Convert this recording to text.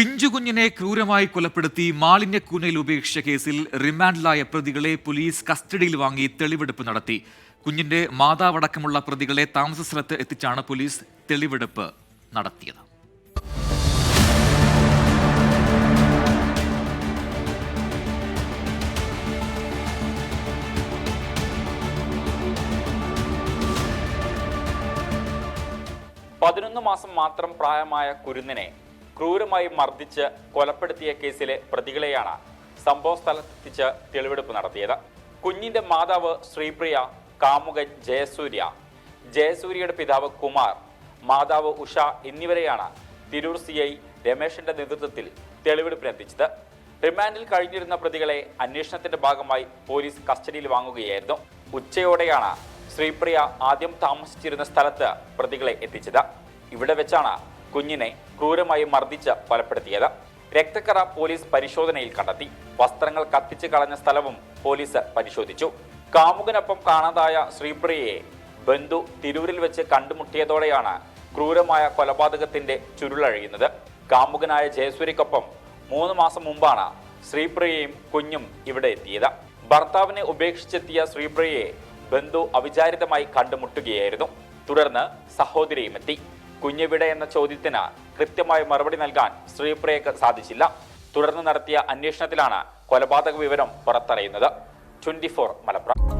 പിഞ്ചുകുഞ്ഞിനെ ക്രൂരമായി കൊലപ്പെടുത്തി മാലിന്യക്കൂനയിൽ ഉപേക്ഷിച്ച കേസിൽ റിമാൻഡിലായ പ്രതികളെ പോലീസ് കസ്റ്റഡിയിൽ വാങ്ങി തെളിവെടുപ്പ് നടത്തി. കുഞ്ഞിന്റെ മാതാവടക്കമുള്ള പ്രതികളെ താമസ സ്ഥലത്ത് എത്തിച്ചാണ് പോലീസ് തെളിവെടുപ്പ് നടത്തിയത്. പതിനൊന്ന് മാസം മാത്രം പ്രായമായ കുരുന്നിനെ ക്രൂരമായി മർദ്ദിച്ച് കൊലപ്പെടുത്തിയ കേസിലെ പ്രതികളെയാണ് സംഭവ സ്ഥലത്തെത്തിച്ച് തെളിവെടുപ്പ് നടത്തിയത്. കുഞ്ഞിന്റെ മാതാവ് ശ്രീപ്രിയ കാമുകൻ ജയസൂര്യ ജയസൂര്യയുടെ പിതാവ് കുമാർ മാതാവ് ഉഷ എന്നിവരെയാണ് തിരൂർ സി ഐ രമേശന്റെ നേതൃത്വത്തിൽ തെളിവെടുപ്പിനെത്തിച്ചത് റിമാൻഡിൽ കഴിഞ്ഞിരുന്ന പ്രതികളെ അന്വേഷണത്തിന്റെ ഭാഗമായി പോലീസ് കസ്റ്റഡിയിൽ വാങ്ങുകയായിരുന്നു. ഉച്ചയോടെയാണ് ശ്രീപ്രിയ ആദ്യം താമസിച്ചിരുന്ന സ്ഥലത്ത് പ്രതികളെ എത്തിച്ചത്. ഇവിടെ വെച്ചാണ് കുഞ്ഞിനെ ക്രൂരമായി മർദ്ദിച്ച് കൊലപ്പെടുത്തിയത്. രക്തക്കറ പോലീസ് പരിശോധനയിൽ കണ്ടെത്തി. വസ്ത്രങ്ങൾ കത്തിച്ച് കളഞ്ഞ സ്ഥലവും പോലീസ് പരിശോധിച്ചു. കാമുകനൊപ്പം കാണാതായ ശ്രീപ്രിയയെ ബന്ധു തിരൂരിൽ വെച്ച് കണ്ടുമുട്ടിയതോടെയാണ് ക്രൂരമായ കൊലപാതകത്തിന്റെ ചുരുളഴിയുന്നത്. കാമുകനായ ജയസൂരിക്കൊപ്പം മൂന്ന് മാസം മുമ്പാണ് ശ്രീപ്രിയയും കുഞ്ഞും ഇവിടെ എത്തിയത്. ഭർത്താവിനെ ഉപേക്ഷിച്ചെത്തിയ ശ്രീപ്രിയയെ ബന്ധു അവിചാരിതമായി കണ്ടുമുട്ടുകയായിരുന്നു. തുടർന്ന് സഹോദരിയും എത്തി. കുഞ്ഞെവിടെ എന്ന ചോദ്യത്തിന് കൃത്യമായ മറുപടി നൽകാൻ ശ്രീപ്രിയക്ക് സാധിച്ചില്ല. തുടർന്ന് നടത്തിയ അന്വേഷണത്തിലാണ് കൊലപാതക വിവരം പുറത്തറിയുന്നത്. Twenty four Malappuram.